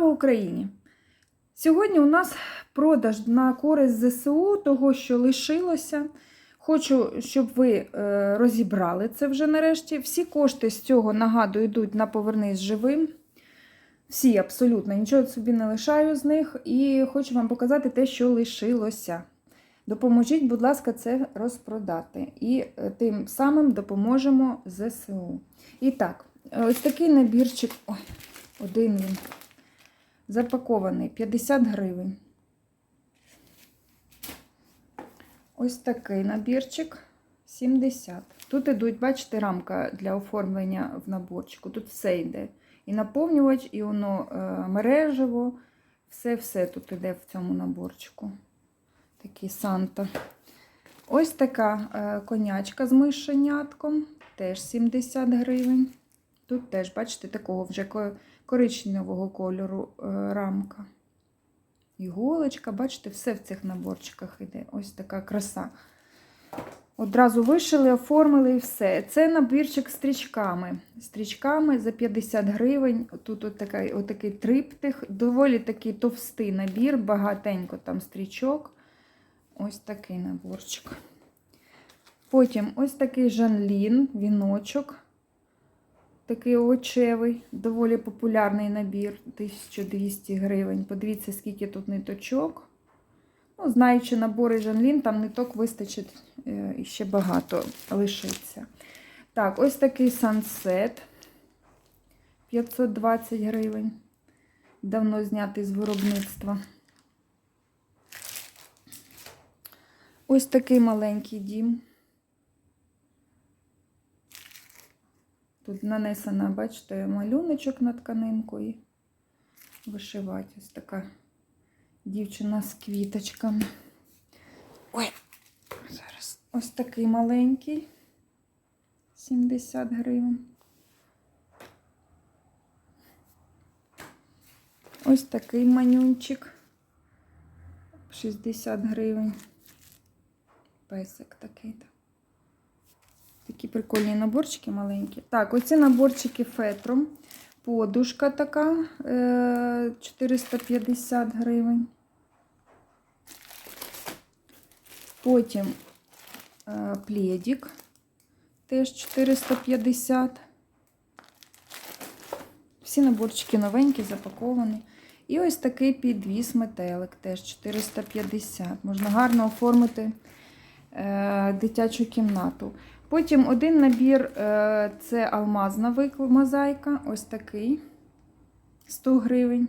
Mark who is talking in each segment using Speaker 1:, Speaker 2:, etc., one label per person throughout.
Speaker 1: Слава Україні! Сьогодні у нас продаж на користь ЗСУ, того, що лишилося. Хочу, щоб ви е, розібрали це вже нарешті. Всі кошти з цього, нагадую, йдуть на повернись живим. Всі абсолютно нічого собі не лишаю з них. І хочу вам показати те, що лишилося. Допоможіть, будь ласка, це розпродати. І е, тим самим допоможемо ЗСУ. І так, ось такий набірчик. Ой, один він. Запакований 50 гривень. Ось такий набірчик 70. Тут ідуть, бачите, рамка для оформлення в наборчику. Тут все йде. І наповнювач, і воно е, мережево. Все-все тут йде в цьому наборчику. Такий Санта. Ось така е, конячка з мишенятком. Теж 70 гривень. Тут теж, бачите, такого вже коричневого кольору е, рамка. Іголочка, бачите, все в цих наборчиках йде. Ось така краса. Одразу вишили, оформили і все. Це набірчик стрічками. Стрічками за 50 гривень. Тут от такий, такий триптих, доволі такий товстий набір, багатенько там стрічок. Ось такий наборчик. Потім ось такий жанлін, віночок. Такий овочевий, доволі популярний набір 1200 гривень. Подивіться, скільки тут ниточок. Ну, Знаючи набори Жанлін, там ниток вистачить е, і ще багато лишиться. Так, ось такий сансет 520 гривень. Давно знятий з виробництва. Ось такий маленький дім. Тут нанесена, бачите, малюночок на тканинку і вишивати. Ось така дівчина з квіточками. Ой, зараз ось такий маленький. 70 гривень. Ось такий манюнчик. 60 гривень. Песик такий. -то. Такі прикольні наборчики маленькі. Так, оці наборчики фетром. Подушка така 450 гривень. Потім е, пледик теж 450. Всі наборчики новенькі, запаковані. І ось такий підвіс метелик теж 450. Можна гарно оформити е, дитячу кімнату. Потім один набір е, це алмазна мозаїка, ось такий 100 гривень.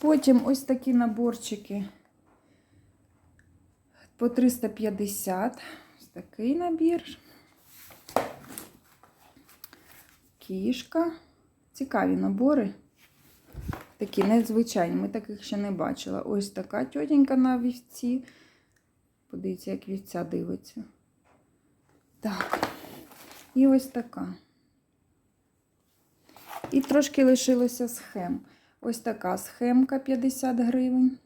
Speaker 1: Потім ось такі наборчики по 350. Ось такий набір. Кішка. Цікаві набори. Такі незвичайні, ми таких ще не бачили. Ось така тьотенька на вівці. Подивіться, як вівця дивиться. Так, і ось така. І трошки лишилося схем. Ось така схемка 50 гривень.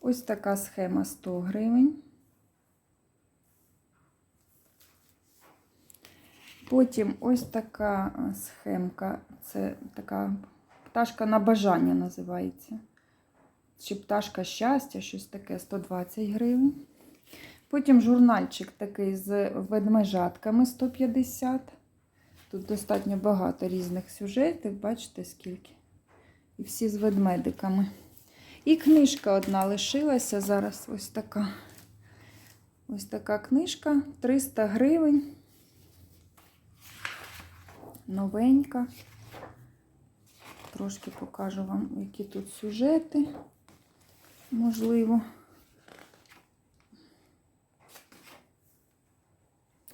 Speaker 1: Ось така схема 100 гривень. Потім ось така схемка, це така пташка на бажання називається чи пташка щастя, щось таке 120 гривень. Потім журнальчик такий з ведмежатками 150. Тут достатньо багато різних сюжетів, бачите, скільки. І всі з ведмедиками. І книжка одна лишилася. Зараз ось така. Ось така книжка 300 гривень. Новенька. Трошки покажу вам, які тут сюжети можливо.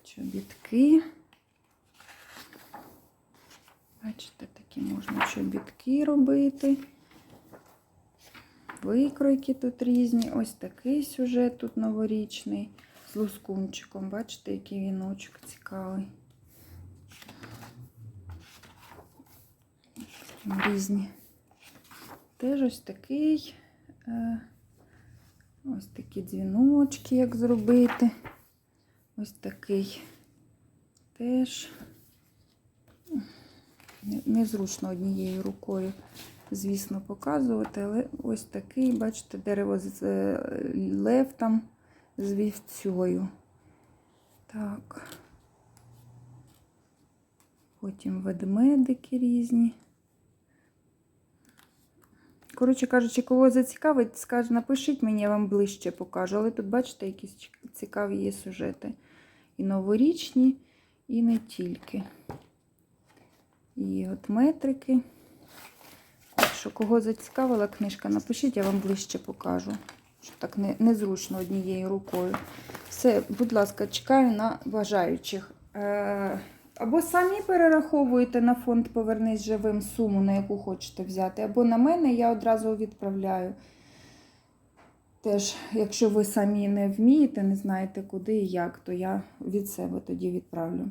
Speaker 1: Чобітки. Бачите, такі можна чобітки робити. Викройки тут різні. Ось такий сюжет тут новорічний з лускунчиком. Бачите, який віночок цікавий. Різні. Теж ось такий. Е, ось такі дзвіночки, як зробити. Ось такий теж. Незручно однією рукою, звісно, показувати, але ось такий, бачите, дерево з е, лев там з вівцею. Так. Потім ведмедики різні. Коротше кажучи, кого зацікавить, скаже, напишіть мені, я вам ближче покажу. Але тут, бачите, якісь цікаві є сюжети. І новорічні, і не тільки. І от метрики. Що, кого зацікавила книжка, напишіть, я вам ближче покажу. Щоб так не, незручно однією рукою. Все, будь ласка, чекаю на бажаючих. Е, або самі перераховуєте на фонд Повернись живим суму, на яку хочете взяти, або на мене я одразу відправляю. Теж, якщо ви самі не вмієте, не знаєте куди і як, то я від себе тоді відправлю.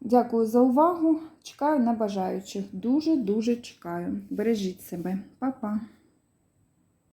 Speaker 1: Дякую за увагу. Чекаю на бажаючих. Дуже-дуже чекаю. Бережіть себе. Па-па.